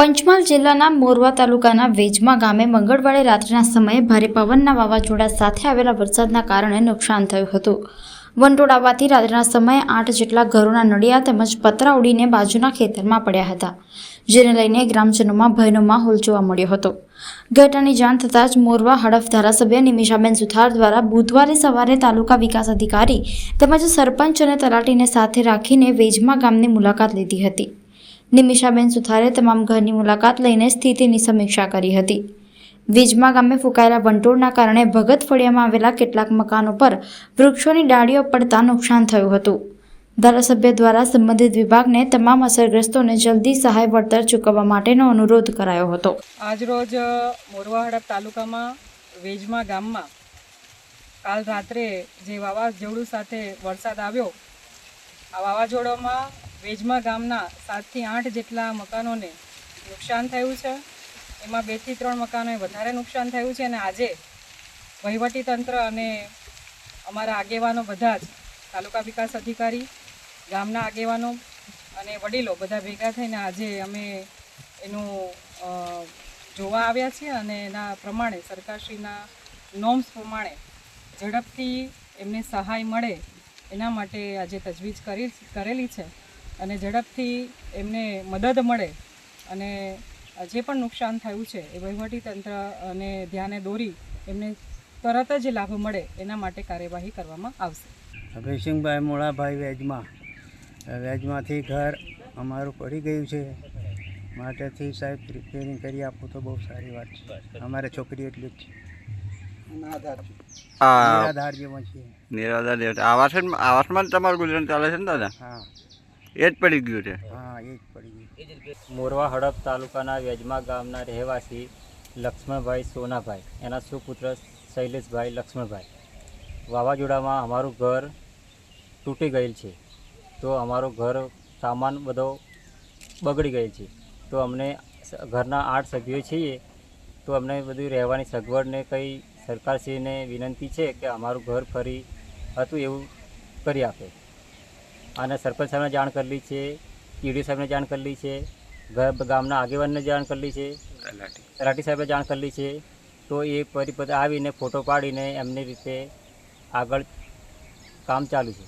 પંચમહાલ જિલ્લાના મોરવા તાલુકાના વેજમા ગામે મંગળવારે રાત્રિના સમયે ભારે પવનના વાવાઝોડા સાથે આવેલા વરસાદના કારણે નુકસાન થયું હતું. વંટોળ આવવાથી રાત્રિના સમયે આઠ જેટલા ઘરોના નળિયા તેમજ પતરા ઉડીને બાજુના ખેતરમાં પડ્યા હતા, જેને લઈને ગ્રામજનોમાં ભયનો માહોલ જોવા મળ્યો હતો. ઘટનાની જાણ થતાં જ મોરવા હડફ ધારાસભ્ય નિમિષાબેન સુથાર દ્વારા બુધવારે સવારે તાલુકા વિકાસ અધિકારી તેમજ સરપંચ અને તલાટીને સાથે રાખીને વેજમા ગામની મુલાકાત લીધી હતી. નિમિષાબેન સુથારે તમામ ઘરની મુલાકાત લઈને સ્થિતિની સમીક્ષા કરી હતી. વીજમા ગામે ફૂંકાયેલા વંટોળના કારણે ભગત ફળિયામાં આવેલા કેટલાક મકાનો પર વૃક્ષોની ડાળીઓ પડતા નુકસાન થયું હતું. ધારાસભ્ય દ્વારા સંબંધિત વિભાગને તમામ અસરગ્રસ્તોને જલ્દી સહાય વળતર ચૂકવવા માટેનો અનુરોધ કરાયો હતો. આજરોજ મોરવા હડપ તાલુકામાં વેજમા ગામમાં કાલ રાત્રે જે વાવાઝોડું સાથે વરસાદ આવ્યો, આ વાવાઝોડામાં વેજમા ગામના સાતથી આઠ જેટલા મકાનોને નુકસાન થયું છે. એમાં બેથી ત્રણ મકાનોએ વધારે નુકસાન થયું છે અને આજે વહીવટીતંત્ર અને અમારા આગેવાનો બધા જ તાલુકા વિકાસ અધિકારી, ગામના આગેવાનો અને વડીલો બધા ભેગા થઈને આજે અમે એનું જોવા આવ્યા છીએ અને એના પ્રમાણે સરકારશ્રીના નોર્મ્સ પ્રમાણે ઝડપથી એમને સહાય મળે એના માટે આજે તજવીજ કરી, કરેલી છે. અને ઝડપથી એમને મદદ મળે અને જે પણ નુકસાન થયું છે એ વહીવટી તંત્ર અને ધ્યાને દોરી એમને તરત જ લાભ મળે એના માટે કાર્યવાહી કરવામાં આવશે. ભીસિંગભાઈ મોળાભાઈ વેજમાં વેજમાંથી ઘર અમારું પડી ગયું છે. માટેથી સાહેબ રિપેરિંગ કરી આપું તો બહુ સારી વાત છે. અમારે છોકરી એટલી જ છે. નિરાધાર જેવો છીએ. નિરાધાર દેવતા આવાસ આવાસમાં તમારું ગુજરાન ચાલે છે ને દાદા? હા. એ જ પડી ગયું છે. હા એ જ પડી ગયું. મોરવા હડપ તાલુકાના વેજમા ગામના રહેવાસી લક્ષ્મણભાઈ સોનાભાઈ એના સુપુત્ર શૈલેષભાઈ લક્ષ્મણભાઈ. વાવાઝોડામાં અમારું ઘર તૂટી ગયેલ છે. તો અમારું ઘર સામાન બધો બગડી ગયેલ છે. તો અમને ઘરના આઠ સભ્યો છીએ તો અમને બધું રહેવાની સગવડને કંઈ સરકારશ્રીને વિનંતી છે કે અમારું ઘર ફરી હતું એવું કરી આપે. અને સરપંચ સાહેબને જાણ કરેલી છે ઈડી સાહેબને જાણ કરેલી છે ગામના આગેવાનને જાણ કરેલી છે તલાટી સાહેબે જાણ કરેલી છે. તો એ પરિપત્ર આવીને ફોટો પાડીને એમની રીતે આગળ કામ ચાલુ છે.